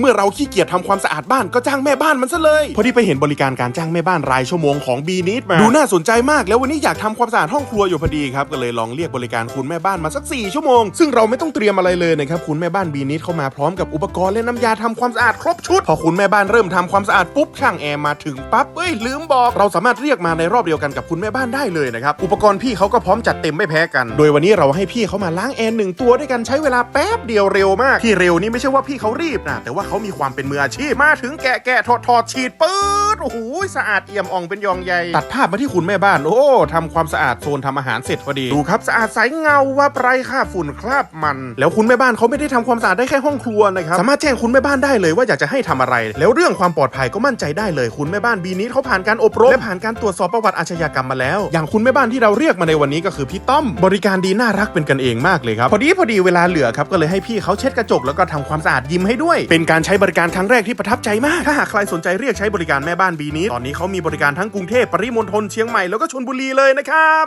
เมื่อเราขี้เกียจทำความสะอาดบ้านก็จ้างแม่บ้านมันซะเลย พอดีไปเห็นบริการการจ้างแม่บ้านรายชั่วโมงของบีนิดมา ดูน่าสนใจมากแล้ววันนี้อยากทำความสะอาดห้องครัวอยู่พอดีครับ ก็เลยลองเรียกบริการคุณแม่บ้านมาสัก 4 ชั่วโมง ซึ่งเราไม่ต้องเตรียมอะไรเลยนะครับ คุณแม่บ้านบีนิดเข้ามาพร้อมกับอุปกรณ์และน้ำยาทำความสะอาดครบชุด พอคุณแม่บ้านเริ่มทำความสะอาดปุ๊บช่างแอร์มาถึงปั๊บเอ้ยลืมบอกเราสามารถเรียกมาในรอบเดียวกันกับคุณแม่บ้านได้เลยนะครับอุปกรณ์พี่เขาก็พร้อมจัดเต็มไม่แพ้กัน โดยวันนี้เราให้พี่เขามาล้างแอร์หนึ่งตัวด้วยกันใช้เวลาแป๊บเดียวเร็วมากที่เร็วนี่ไม่ใช่ว่าพี่เขารีบนะแต่ว่าเขามีความเป็นมืออาชีพ มาถึงแกะแกะถอดถอดฉีดปื๊ดโอ้โหสะอาดเอี่ยมอ่องเป็นยองใยตัดภาพมาที่คุณแม่บ้าน โอ้ทำความสะอาดโซนทำอาหารเสร็จพอดี ดูครับสะอาดใสเงาว่าไรค่าฝุ่นคราบมัน แล้วคุณแม่บ้านเขาไม่ได้ทำความสะอาดได้แค่ห้องครัวนะครับสามารถแจ้งคุณแม่บ้านได้เลยว่าอยากจะให้ทำอะไร แล้วเรื่องความปลอดภัยก็มั่นใจได้เลย คุณแม่บ้านบีนี้เขาผ่านการอบรมและผ่านการตรวจสอบประวัติอาชญากรรมมาแล้ว อย่างคุณแม่บ้านที่เราเรียกมาในวันนี้ก็คือพี่ต้อม บริการดีน่ารักเป็นกันเองมากเลยครับพอดีพอดีเวลาเหลือครับก็เลยให้พี่เขาเช็ดกระจกแล้วก็ทำความสะอาดยิ้มให้ด้วยเป็นการใช้บริการครั้งแรกที่ประทับใจมาก ถ้าหากใครสนใจเรียกใช้บริการแม่บ้านบีนี้ ตอนนี้เขามีบริการทั้งกรุงเทพปริมณฑลเชียงใหม่แล้วก็ชลบุรีเลยนะครับ